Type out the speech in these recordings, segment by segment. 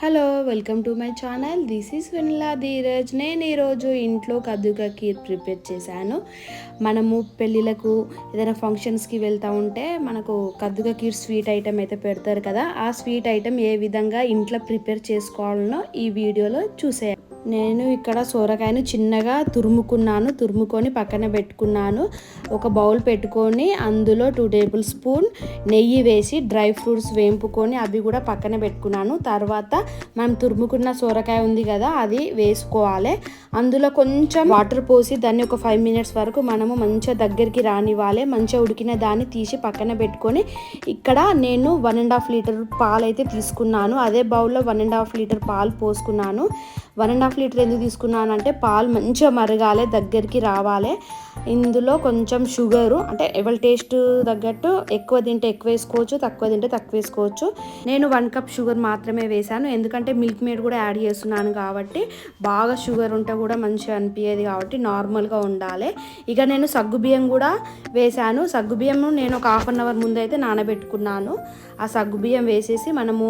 Hello welcome to my channel this is vanilla Dheeraj నేను ఈరోజు ఇంట్లో కద్దుగా కీర్ ప్రిపేర్ చేశాను. మనము పెళ్ళిళ్ళకు ఏదైనా ఫంక్షన్స్కి వెళ్తూ ఉంటే మనకు కద్దుగా కీర్ స్వీట్ ఐటెం అయితే పెడతారు కదా ఆ స్వీట్ ఐటెం ఏ విధంగా ఇంట్లో ప్రిపేర్ చేసుకోవాలనో ఈ వీడియోలో చూసే నేను ఇక్కడ సోరకాయను చిన్నగా తురుముకున్నాను తురుముకొని పక్కన పెట్టుకున్నాను. ఒక బౌల్ పెట్టుకొని అందులో టూ టేబుల్ స్పూన్ నెయ్యి వేసి డ్రై ఫ్రూట్స్ వేంపుకొని అవి కూడా పక్కన పెట్టుకున్నాను. తర్వాత మనం తురుముకున్న సోరకాయ ఉంది కదా అది వేసుకోవాలి. అందులో కొంచెం వాటర్ పోసి దాన్ని ఒక ఫైవ్ మినిట్స్ వరకు మనము మంచిగా దగ్గరికి రానివ్వాలి. మంచిగా ఉడికిన దాన్ని తీసి పక్కన పెట్టుకొని ఇక్కడ నేను వన్ అండ్ హాఫ్ లీటర్ పాలు అయితే తీసుకున్నాను. అదే బౌల్లో వన్ అండ్ హాఫ్ లీటర్ పాలు పోసుకున్నాను. వన్ అండ్ హాఫ్ లీటర్ ఎందుకు తీసుకున్నాను అంటే పాలు మంచిగా మరగాలి దగ్గరికి రావాలి. ఇందులో కొంచెం షుగరు అంటే ఎవరి టేస్ట్ తగ్గట్టు ఎక్కువ తింటే ఎక్కువ వేసుకోవచ్చు తక్కువ తింటే తక్కువ వేసుకోవచ్చు. నేను వన్ కప్ షుగర్ మాత్రమే వేశాను. ఎందుకంటే మిల్క్ మేడ్ కూడా యాడ్ చేస్తున్నాను కాబట్టి బాగా షుగర్ ఉంటే కూడా మంచిగా అనిపించేది కాబట్టి నార్మల్గా ఉండాలి. ఇక నేను సగ్గు బియ్యం కూడా వేశాను. సగ్గుబియ్యం నేను ఒక హాఫ్ అన్ అవర్ ముందైతే నానబెట్టుకున్నాను. ఆ సగ్గు బియ్యం వేసేసి మనము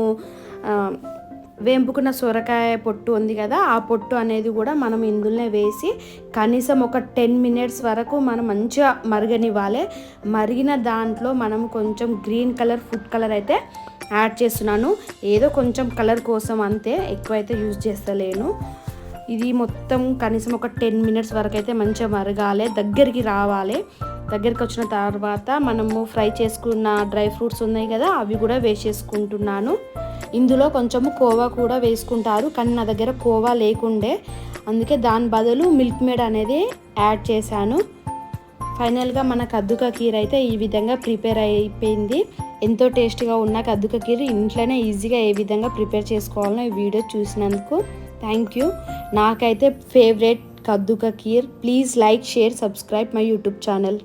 వేంపుకున్న సొరకాయ పొట్టు ఉంది కదా ఆ పొట్టు అనేది కూడా మనం ఇందులోనే వేసి కనీసం ఒక టెన్ మినిట్స్ వరకు మనం మంచిగా మరగనివ్వాలి. మరిగిన దాంట్లో మనం కొంచెం గ్రీన్ కలర్ ఫుడ్ కలర్ అయితే యాడ్ చేస్తున్నాను. ఏదో కొంచెం కలర్ కోసం అంతే ఎక్కువైతే యూజ్ చేస్తలేను. ఇది మొత్తం కనీసం ఒక టెన్ మినిట్స్ వరకు అయితే మంచిగా మరగాలి దగ్గరికి రావాలి. దగ్గరికి వచ్చిన తర్వాత మనము ఫ్రై చేసుకున్న డ్రై ఫ్రూట్స్ ఉన్నాయి కదా అవి కూడా వేసేసుకుంటున్నాను. ఇందులో కొంచెము కోవా కూడా వేసుకుంటారు కానీ నా దగ్గర కోవా లేకుండే. అందుకే దాని బదులు మిల్క్ మేడ్ అనేది యాడ్ చేశాను. ఫైనల్గా మన కద్దుక కీర్ అయితే ఈ విధంగా ప్రిపేర్ అయిపోయింది. ఎంతో టేస్ట్గా ఉన్న కద్దుక కీర్ ఇంట్లోనే ఈజీగా ఏ విధంగా ప్రిపేర్ చేసుకోవాలో ఈ వీడియో చూసినందుకు థ్యాంక్ యూ నాకైతే ఫేవరెట్ కద్దుక kheer please like share subscribe my YouTube channel